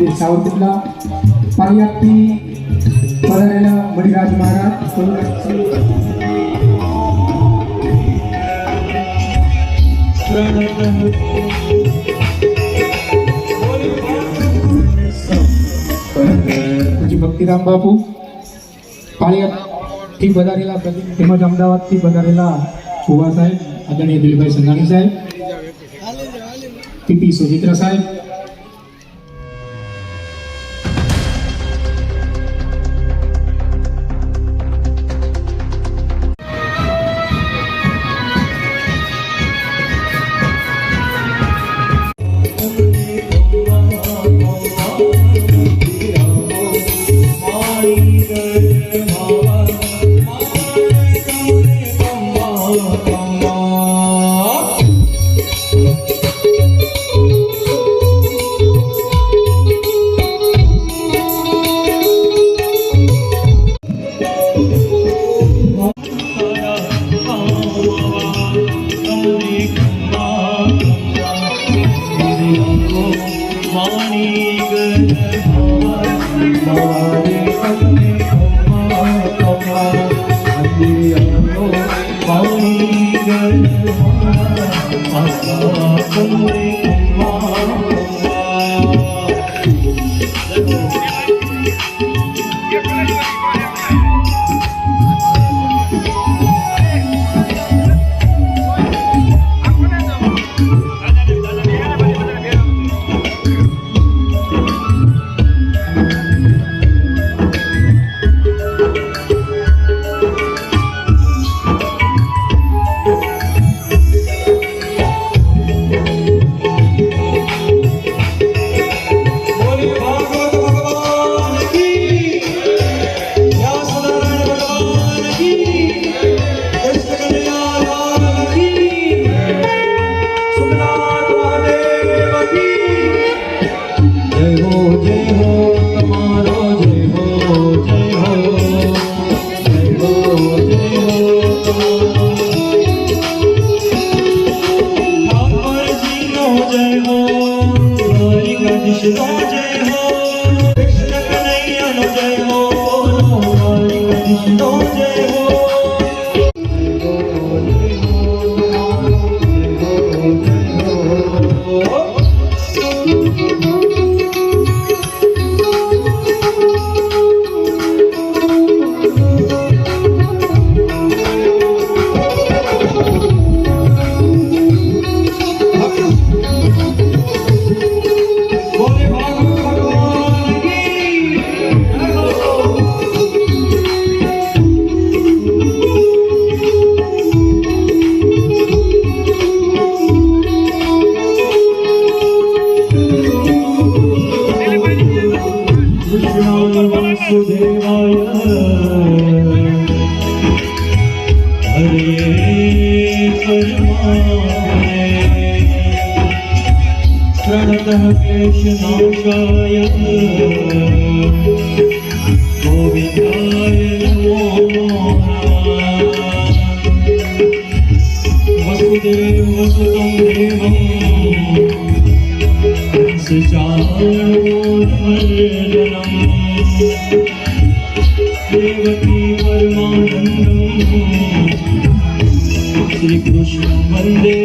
મંદિર સાવરકુંડલા પાણીયાથી પધારેલા મણિરાજ મહારાજ ભક્તિરામ બાપુ પાણીયાથી વધારેલા તેમજ અમદાવાદથી વધારેલા ફુવા સાહેબ, આદરણીય દિલભાઈ સંઘાણી સાહેબ, પીપી સુજિત્રા સાહેબ Thank you. Assim. विष्णु जय हो कृष्ण जय हो प्रणतः क्लेशनाशाय गोविन्दाय नमो नमः वसुदेव वसुतं देवं सचारणमोर्मर्दनम् देवकी परमानन्दम् श्रीकृष्णं वन्दे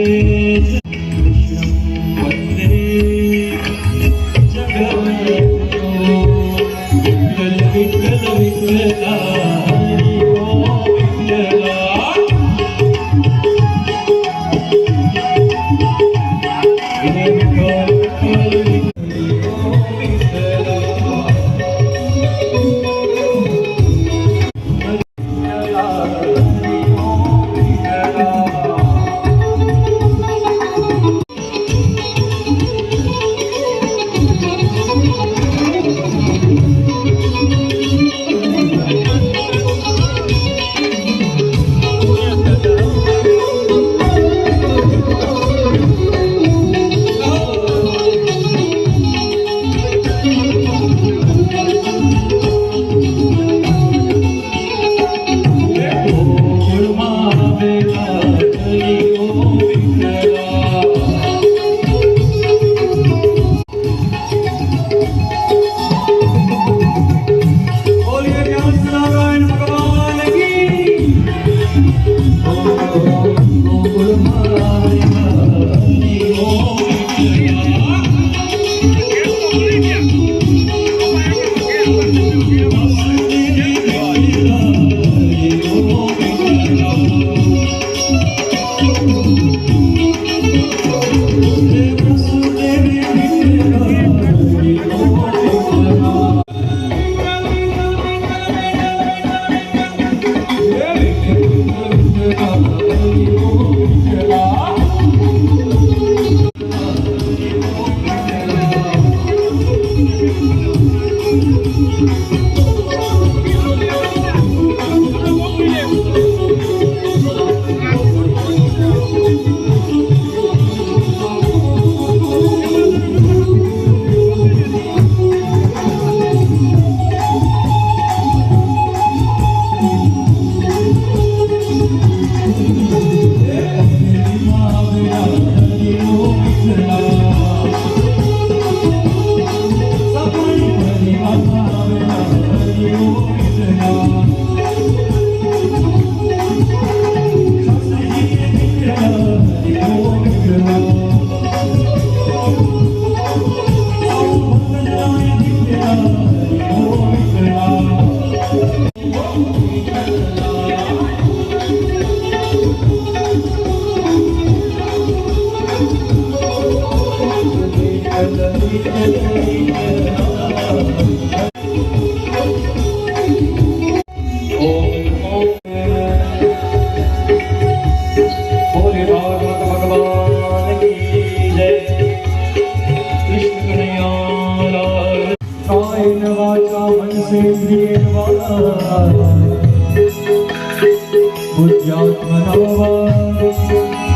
बुद्ध्यात्मना वा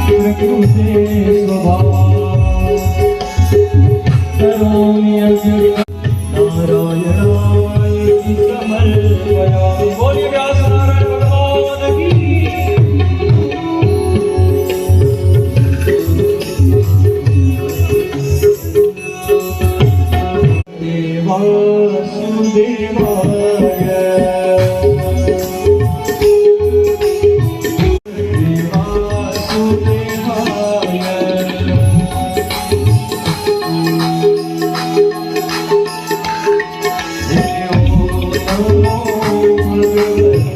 प्रकृते स्वभावा करोमि यज्ञ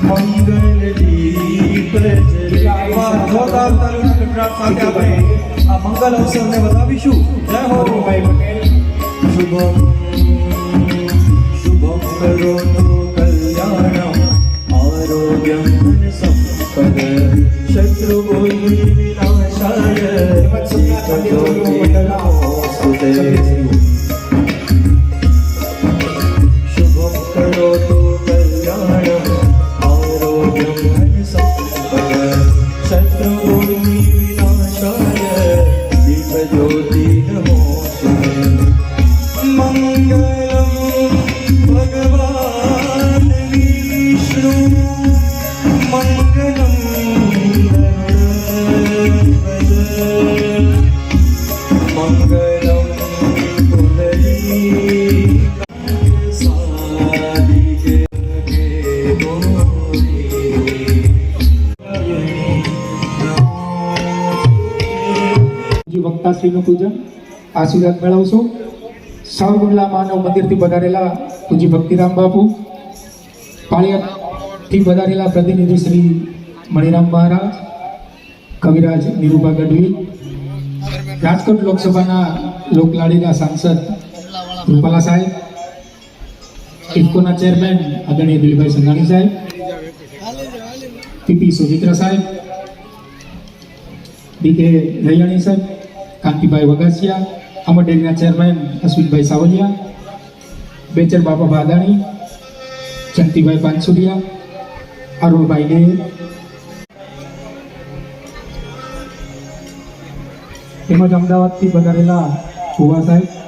મંગલ દીપ જોરદાર તાલીમ ગણરાજ સાથે આપણે આ મંગલ અવસરને વધાવીશું જય હો ભાઈ પટેલ શુભમ શુભમ કરોતુ જી પૂજન આશીર્વાદ મેળવશો સાવરકુંડલા માનવ મંદિરથી પધારેલા પૂજી ભક્તિરામ બાપુ, પાળિયાથી પધારેલા પ્રતિનિધિ શ્રી મણિરામ મહારાજ, કવિરાજ નિરૂપા ગઢવી, રાજકોટ લોકસભાના લોકલાડીના સાંસદ રૂપાલા સાહેબ, ઇફકોના ચેરમેન આદરણીય દિલીપભાઈ સંઘાણી સાહેબ, પીપી સુમિત્રા સાહેબ ડીકે રૈયાણી સાહેબ કાંતિભાઈ વગાસિયા અમર ડેરીના ચેરમેન અશ્વિનભાઈ સાવલિયા, બેચર બાપા ભાદાણી જંતીભાઈ પાનસુડિયા અરુણભાઈ ને તેમજ અમદાવાદથી પધારેલા ભુવા સાહેબ.